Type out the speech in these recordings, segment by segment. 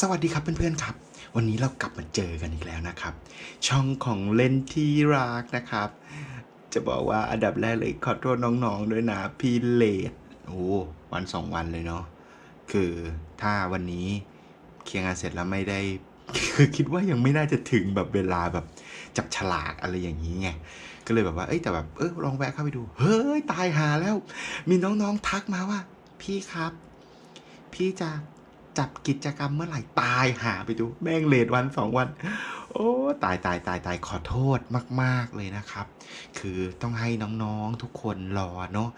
สวัสดีครับเพื่อนๆครับ วันนี้เรากลับมาเจอกันอีกแล้วนะครับ ช่องของเล่นที่รักนะครับ จะบอกว่าอันดับแรกเลยขอโทษน้องๆด้วยนะพี่เลดโอ้วันสองวันเลยเนาะคือถ้าวันนี้เคลียร์งานเสร็จแล้วไม่ได้คือคิดว่ายังไม่น่าจะถึงแบบเวลาแบบจับฉลากอะไรอย่างนี้ไงก็เลยแบบว่าเอ้ยแต่แบบเออลองแวะเข้าไปดู เฮ้ยตายหาแล้ว มีน้องๆทักมาว่า พี่ครับ พี่จะ จับกิจกรรมเมื่อไหร่ตายหาไปดู แม่งเลทวันสองวัน โอ้ตายตายตายตายขอโทษมาก ๆ เลยนะครับ คือต้องให้น้องๆทุกคนรอเนาะ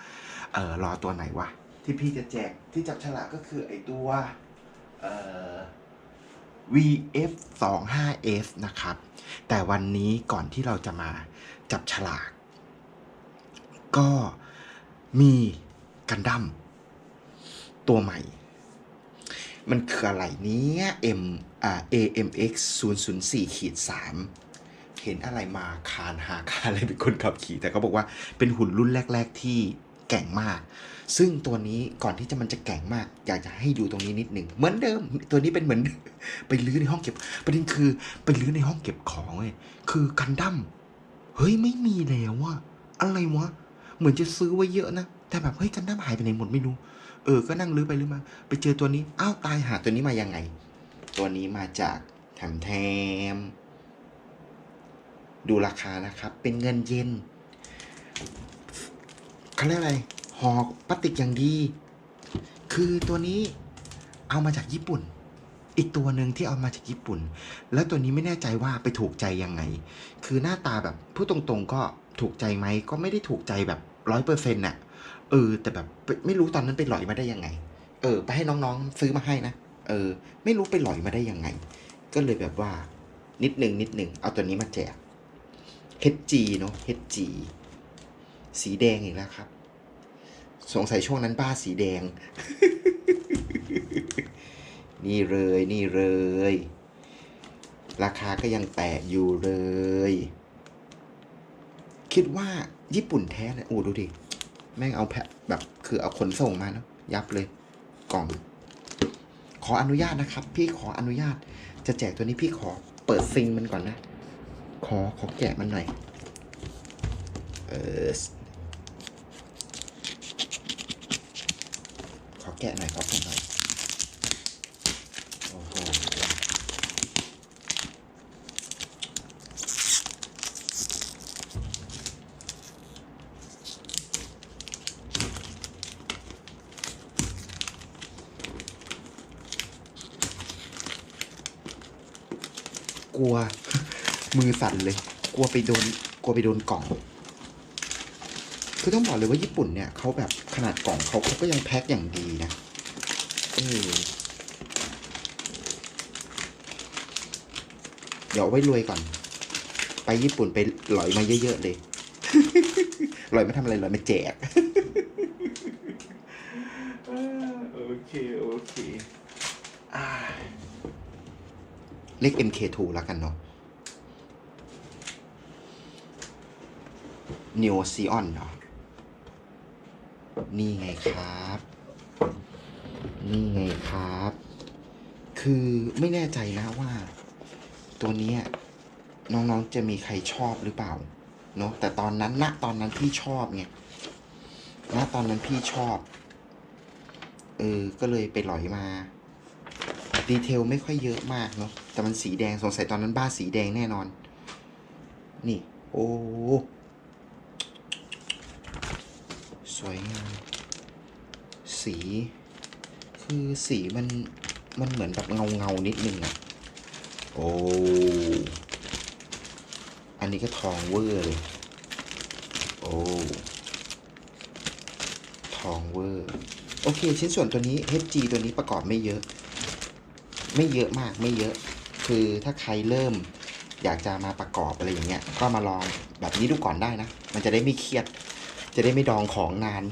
เออรอตัวไหนวะ ที่พี่จะแจกที่จับฉลากก็คือไอตัวเอ่อ VF 2 5 F นะครับ แต่วันนี้ก่อนที่เราจะมาจับฉลาก ก็มีกันดั้มตัวใหม่ มันคืออะไรเนี้ย M อ่า AMX 0 0 4ขีด3เห็นอะไรมาคานหาคานอะไรเป็นคนขับขี่ แต่เขาบอกว่าเป็นหุ่นรุ่นแรก ๆ ที่แก่งมาก ซึ่งตัวนี้ก่อนที่จะมันจะแก่งมาก อยากจะให้ดูตรงนี้นิดหนึ่งเหมือนเดิม ตัวนี้เป็นเหมือนไปลื้อในห้องเก็บ ประเด็นคือไปลื้อในห้องเก็บของเว้ยคือกันดั้มเฮ้ยไม่มีแล้วอะอะไรวะ เหมือนจะซื้อไว้เยอะนะ แต่แบบเฮ้ยกันดั้มหายไปไหนหมดไม่รู้ เออ ก็นั่งลื้อไปลื้อมา ไปเจอตัวนี้ อ้าว ตายหาตัวนี้มายังไง ตัวนี้มาจากแถมแถม ดูราคานะครับ เป็นเงินเย็นเขาเรียกอะไรห่อพลาสติกอย่างดี คือตัวนี้เอามาจากญี่ปุ่น อีกตัวหนึ่งที่เอามาจากญี่ปุ่น แล้วตัวนี้ไม่แน่ใจว่าไปถูกใจยังไง คือหน้าตาแบบพูดตรงๆก็ถูกใจไหม ก็ไม่ได้ถูกใจแบบร้อยเปอร์เซ็นต์น่ะ เออ แต่แบบไม่รู้ตอนนั้นไปหลอยมาได้ยังไง เออ ไปให้น้องๆซื้อมาให้นะ เออ ไม่รู้ไปหลอยมาได้ยังไง ก็เลยแบบว่า นิดหนึ่งนิดหนึ่งเอาตัวนี้มาแจก HG เนาะ HG สีแดงอีกแล้วครับ สงสัยช่วงนั้นบ้าสีแดง นี่เลยนี่เลย ราคาก็ยังแตกอยู่เลย คิดว่าญี่ปุ่นแท้เลยโอ้ดูดิ แม่งเอาแพแบบ คือเอาขนส่งมานะยับเลย กล่อง ขออนุญาตนะครับ พี่ขออนุญาต จะแจกตัวนี้พี่ขอเปิดซิงมันก่อนนะ ขอขอแกะมันหน่อย เออขอแกะหน่อยขอแกะหน่อย โอ้โห กลัว มือสั่นเลย กลัวไปโดน กลัวไปโดนกล่อง คือต้องบอกเลยว่าญี่ปุ่นเนี่ยเขาแบบขนาดกล่องเขาเขาก็ยังแพ็คอย่างดีนะเออเดี๋ยวไว้รวยก่อน ไปญี่ปุ่นไปหลอยมาเยอะๆเลย หลอยมาทำอะไรหลอยมาแจกโอเค โอเค อ่า เลข MK2 แล้วกันเนาะ Neo Xeon เหรอนี่ไงครับ นี่ไงครับ คือไม่แน่ใจนะว่า ตัวนี้น้องๆจะมีใครชอบหรือเปล่า เนาะ แต่ตอนนั้นณตอนนั้นพี่ชอบไงณตอนนั้นพี่ชอบ เออ ก็เลยไปหลอยมา ดีเทลไม่ค่อยเยอะมากเนาะ แต่มันสีแดงสงสัยตอนนั้นบ้าสีแดงแน่นอน นี่ โอ้สวยงามสี คือสีมัน มันเหมือนแบบเงาเงานิดนึงอะโอ้อันนี้ก็ทองเวอร์เลย โอ้ทองเวอร์ โอเค ชิ้นส่วนตัวนี้ HG ตัวนี้ประกอบไม่เยอะ ไม่เยอะมากไม่เยอะ คือถ้าใครเริ่มอยากจะมาประกอบอะไรอย่างเงี้ย ก็มาลองแบบนี้ดูก่อนได้นะ มันจะได้ไม่เครียด จะได้ไม่ดองของนาน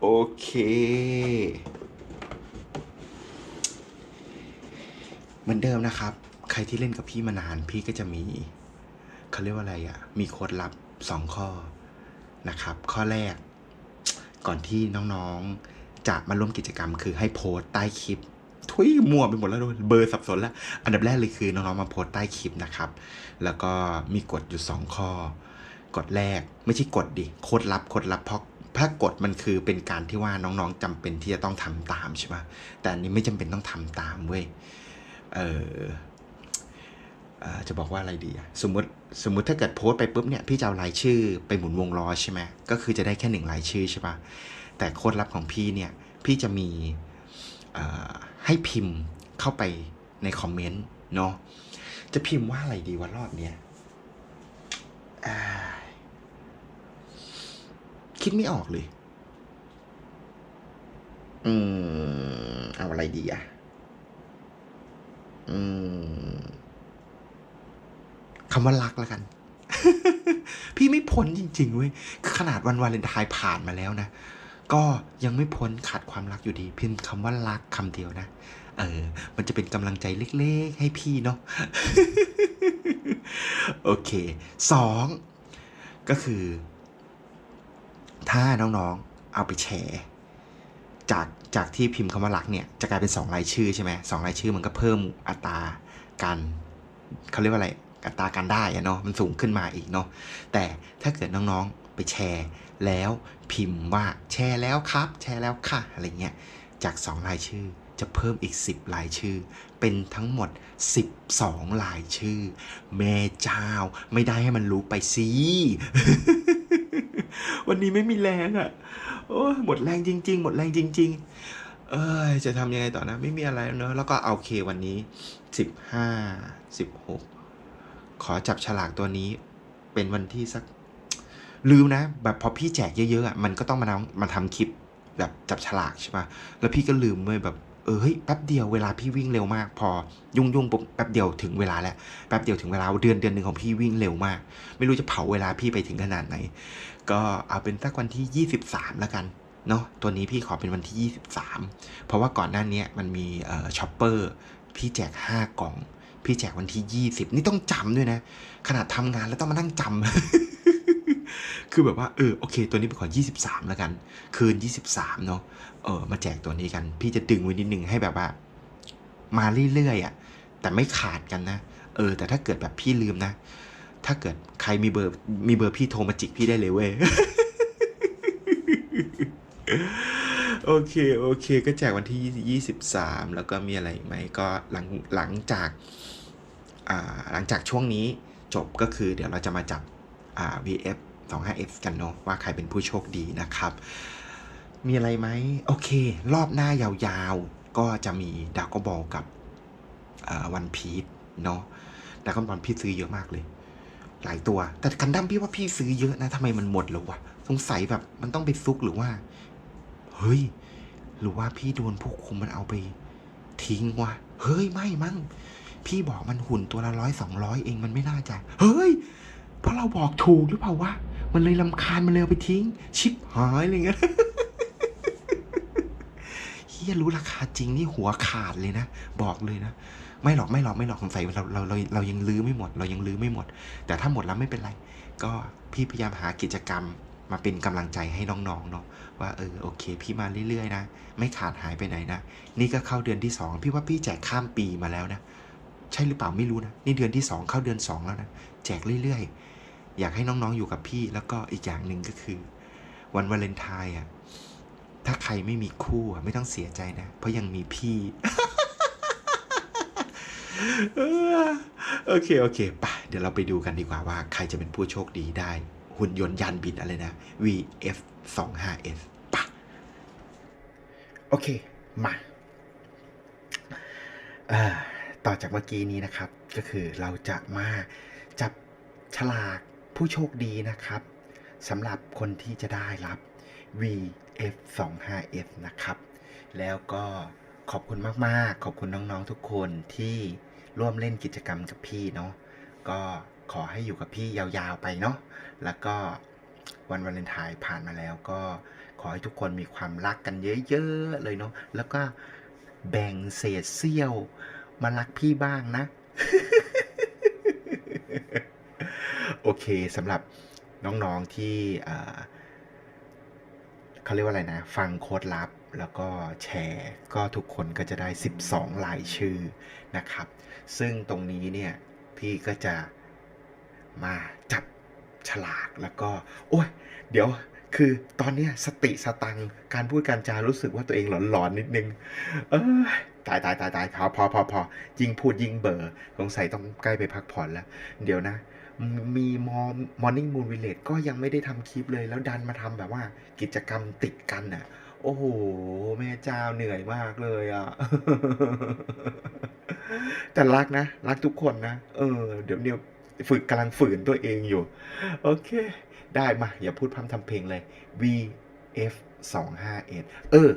โอเค เหมือนเดิมนะครับ ใครที่เล่นกับพี่มานาน พี่ก็จะมีเขาเรียกว่าอะไรอะ่ะ มีโค้ดลับสองข้อนะครับ ข้อแรก ก่อนที่น้องๆจะมาร่วมกิจกรรม คือให้โพสต์ใต้คลิป ทุยมั่วไปหมดแล้วด้วยเบอร์สับสนแล้ว อันดับแรกเลยคือน้องๆมาโพสต์ใต้คลิปนะครับ แล้วก็มีกฎอยู่ 2 ข้อกฎแรกไม่ใช่กฎดิโค้ดลับโค้ดลับเพราะถ้ากฎมันคือเป็นการที่ว่าน้องๆจำเป็นที่จะต้องทำตามใช่ปะแต่อันนี้ไม่จำเป็นต้องทำตามเว้ยเออจะบอกว่าอะไรดีอะสมมติสมมติถ้าเกิดโพสต์ไปปุ๊บเนี่ยพี่จะเอารายชื่อไปหมุนวงล้อใช่ไหมก็คือจะได้แค่หนึ่งรายชื่อใช่ปะแต่โค้ดลับของพี่เนี่ย พี่จะมี ให้พิมพ์เข้าไปในคอมเมนต์เนาะจะพิมพ์ว่าอะไรดีวันรอบเนี้ยคิดไม่ออกเลย อืม เอาอะไรดีอะอืมคำว่ารักแล้วกัน พี่ไม่พ้นจริงๆเว้ยขนาดวันวาเลนไทน์ผ่านมาแล้วนะ ก็ยังไม่พ้นขาดความรักอยู่ดี พิมพ์คำว่ารักคำเดียวนะ เออ มันจะเป็นกำลังใจเล็กๆ ให้พี่เนาะ โอเคสองก็คือ ถ้าน้องๆ เอาไปแชร์จากจากที่พิมพ์คำว่ารักเนี่ย จะกลายเป็นสองรายชื่อใช่ไหมสองรายชื่อมันก็เพิ่มอัตราการเขาเรียกว่าอะไรอัตราการได้อะเนาะมันสูงขึ้นมาอีกเนาะแต่ถ้าเกิดน้องๆไปแชร์ แล้วพิมพ์ว่าแชร์แล้วครับ แชร์แล้วค่ะ อะไรเงี้ย จากสองรายชื่อจะเพิ่มอีก 10 รายชื่อ เป็นทั้งหมด 12 รายชื่อ แม่เจ้า ไม่ได้ให้มันรู้ไปสิ วันนี้ไม่มีแรงอะ่ะ โอ้หมดแรงจริง ๆ หมดแรงจริง ๆ เอ้ย จะทำยังไงต่อนะ ไม่มีอะไรแล้วเนอะแล้วก็เอาเควันนี้สิบห้าสิบหกขอจับฉลากตัวนี้ เป็นวันที่สัก ลืมนะ แบบพอพี่แจกเยอะๆอะมันก็ต้องมาทำมาทำคลิปแบบจับฉลากใช่ปะแล้วพี่ก็ลืมเว้ยแบบเออเฮ้ยแป๊บเดียวเวลาพี่วิ่งเร็วมาก พอยุ่งยุ่งๆปุ๊บแป๊บเดียวถึงเวลาแล้วแป๊บเดียวถึงเวลาเดือนเดือนหนึ่งของพี่วิ่งเร็วมาก ไม่รู้จะเผาเวลาพี่ไปถึงขนาดไหน ก็เอาเป็นสักวันที่ 23 แล้วกันเนาะตัวนี้พี่ขอเป็นวันที่ 23 เพราะว่าก่อนหน้านี้มันมีเอ่อช็อปเปอร์พี่แจก 5 กล่อง พี่แจกวันที่ 20 นี่ต้องจำด้วยนะ ขนาดทำงานแล้วต้องมานั่งจำ คือแบบว่าเออโอเค ตัวนี้เป็นขอ 23 แล้วกัน คืน 23 เนาะเออมาแจกตัวนี้กัน พี่จะดึงไว้นิดนึงให้แบบว่า มาเรื่อยๆอะแต่ไม่ขาดกันนะ เออ แต่ถ้าเกิดแบบพี่ลืมนะ ถ้าเกิดใครมีเบอร์มีเบอร์พี่โทรมาจิกพี่ได้เลยเว้ยโอเค โอเค ก็แจกวันที่ 23 แล้วก็มีอะไรไหมก็หลังหลังจากอ่าหลังจากช่วงนี้จบก็คือเดี๋ยวเราจะมาจับอ่า VF 25F กันเนาะว่าใครเป็นผู้โชคดีนะครับ มีอะไรไหมโอเค รอบหน้ายาวๆ ก็จะมีดากบอลกับวันพีชเนาะดากบอลพี่ซื้อเยอะมากเลย หลายตัว แต่กันดั้มพี่ว่าพี่ซื้อเยอะนะทำไมมันหมดแล้ววะสงสัยแบบมันต้องไปซุกหรือว่า เฮ้ย หรือว่าพี่โดนผู้คุมมันเอาไปทิ้งวะเฮ้ยไม่มั้งพี่บอกมันหุ่นตัวละร้อยสองร้อยเองมันไม่น่าจะ เฮ้ย เพราะเราบอกถูกหรือเปล่าวะ มันเลยลำคาญมันเลยเอาไปทิ้ง ชิบหายอะไรเงี้ยเฮียรู้ราคาจริงนี่หัวขาดเลยนะ บอกเลยนะ ไม่หรอกไม่หรอกไม่หรอกสงสัยเราเราเราเรายังลื้อไม่หมด เรายังลื้อไม่หมด แต่ถ้าหมดแล้วไม่เป็นไร ก็พี่พยายามหากิจกรรมมาเป็นกำลังใจให้น้องๆเนาะว่าเออโอเค พี่มาเรื่อยๆนะ ไม่ขาดหายไปไหนนะ นี่ก็เข้าเดือนที่สองพี่ว่าพี่แจกข้ามปีมาแล้วนะ ใช่หรือเปล่าไม่รู้นะ นี่เดือนที่สองเข้าเดือนสองแล้วนะ แจกเรื่อยๆ อยากให้น้องๆอยู่กับพี่แล้วก็อีกอย่างหนึ่งก็คือ วันวาเลนไทน์อะถ้าใครไม่มีคู่อะไม่ต้องเสียใจนะ เพราะยังมีพี่ โอเค โอเคไปเดี๋ยวเราไปดูกันดีกว่าว่าใครจะเป็นผู้โชคดีได้ หุ่นยนต์ยานบินอะไรนะ VF 2 5 S ปะโอเค มาต่อจากเมื่อกี้นี้นะครับ ก็คือเราจะมาจับฉลาก ผู้โชคดีนะครับสำหรับคนที่จะได้รับ VF 2 5 S นะครับ แล้วก็ขอบคุณมากๆ ขอบคุณน้องๆทุกคนที่ร่วมเล่นกิจกรรมกับพี่เนาะก็ขอให้อยู่กับพี่ยาวๆไปเนาะแล้วก็วันวาเลนไทน์ผ่านมาแล้วก็ขอให้ทุกคนมีความรักกันเยอะๆเลยเนาะแล้วก็แบ่งเศษเสี้ยว มารักพี่บ้างนะ โอเคสำหรับน้องๆที่เอ่เขาเรียกว่าอะไรนะ ฟังโค้ดลับแล้วก็แชร์ก็ทุกคนก็จะได้ 12 ลายชื่อนะครับ ซึ่งตรงนี้เนี่ย พี่ก็จะมาจับฉลากแล้วก็ โอ้ย เดี๋ยวคือตอนนี้สติสตังการพูดการจารู้สึกว่าตัวเองหลอนๆนิดนึง เอยตายตายตายตายพอพอพอพอยิ่งพูดยิ่งเบอร์สงสัยต้องใกล้ไปพักผ่อนแล้ว เดี๋ยวนะ มีมอมอร์นิ่งมูนวิลเลจก็ยังไม่ได้ทำคลิปเลย แล้วดันมาทำแบบว่ากิจกรรมติดกันน่ะ โอ้โห แม่เจ้าเหนื่อยมากเลยอะ แต่รักนะ รักทุกคนนะ เออ เดี๋ยวเดี๋ยวฝึกกำลังฝืนตัวเองอยู่ โอเค ได้มา อย่าพูดพร่ำทำเพลงเลย VF 2 5 1เออ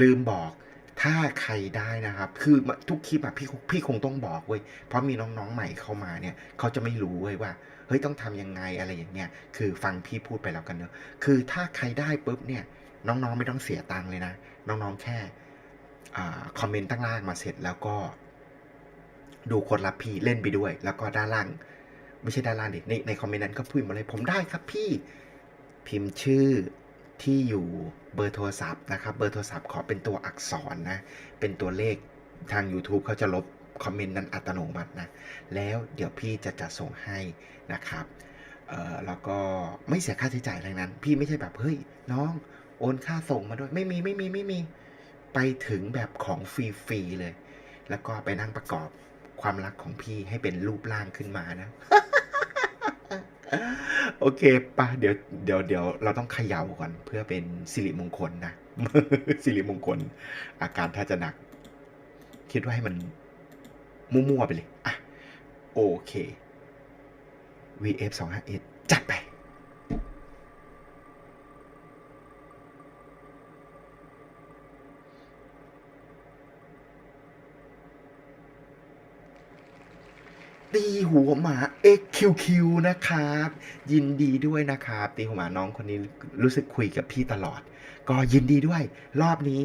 ลืมบอก ถ้าใครได้นะครับ คือทุกคลิปอะพี่พี่คงต้องบอกเว้ยเพราะมีน้องๆใหม่เข้ามาเนี่ยเขาจะไม่รู้เว้ยว่าเฮ้ยต้องทำยังไงอะไรอย่างเงี้ยคือฟังพี่พูดไปแล้วกันเนอะคือถ้าใครได้ปุ๊บเนี่ยน้องๆไม่ต้องเสียตังค์เลยนะ น้องๆแค่อคอมเมนต์ตั้งล่างมาเสร็จแล้วก็ดูคนรับพี่เล่นไปด้วย แล้วก็ด้านล่าง ไม่ใช่ด้านล่างดิในในคอมเมนต์นั้นก็พูดมาเลยผมได้ครับพี่พิมพ์ชื่อ ที่อยู่เบอร์โทรศัพท์นะครับ เบอร์โทรศัพท์ขอเป็นตัวอักษรนะ เป็นตัวเลขทาง YouTube เขาจะลบคอมเมนต์นั้นอัตโนมัตินะ แล้วเดี๋ยวพี่จะจัดส่งให้นะครับเออแล้วก็ไม่เสียค่าใช้จ่ายอะไรนั้น พี่ไม่ใช่แบบเฮ้ยน้องโอนค่าส่งมาด้วยไม่มีไม่มีไม่มีไปถึงแบบของฟรีๆเลย แล้วก็ไปนั่งประกอบความรักของพี่ให้เป็นรูปร่างขึ้นมานะ โอเคปะเดี๋ยวเดี๋ยวเดี๋ยวเราต้องเขย่าก่อนเพื่อเป็นสิริมงคลนะสิริมงคล อาการถ้าจะหนัก คิดว่าให้มันมั่วๆไปเลย อะ โอเค VF 2 5 1จัดไป ตี หัวหมา XQQ นะครับ ยินดีด้วยนะครับ ตีหัวหมาน้องคนนี้รู้สึกคุยกับพี่ตลอด ก็ยินดีด้วย รอบนี้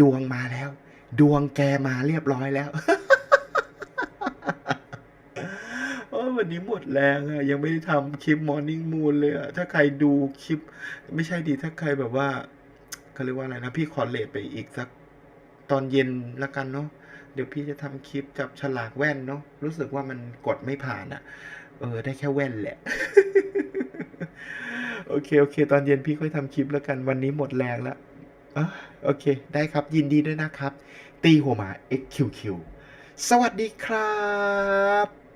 ดวงมาแล้ว ดวงแกมาเรียบร้อยแล้ววันนี้หมดแรงอะยังไม่ได้ทำคลิป Morning Moon เลยอะถ้าใครดูคลิป ไม่ใช่ดีถ้าใครแบบว่าเขาเรียกว่าอะไรนะ พี่ขอเลทไปอีกสักตอนเย็นละกันเนาะ เดี๋ยวพี่จะทำคลิปจับฉลากแว่นเนาะรู้สึกว่ามันกดไม่ผ่านอะ่ะเออ ได้แค่แว่นแหละ โอเค โอเค ตอนเย็นพี่ค่อยทำคลิปแล้วกัน วันนี้หมดแรงแล้วอะโอเค ได้ครับ ยินดีด้วยนะครับ ตีหัวหมา XQQ สวัสดีครับ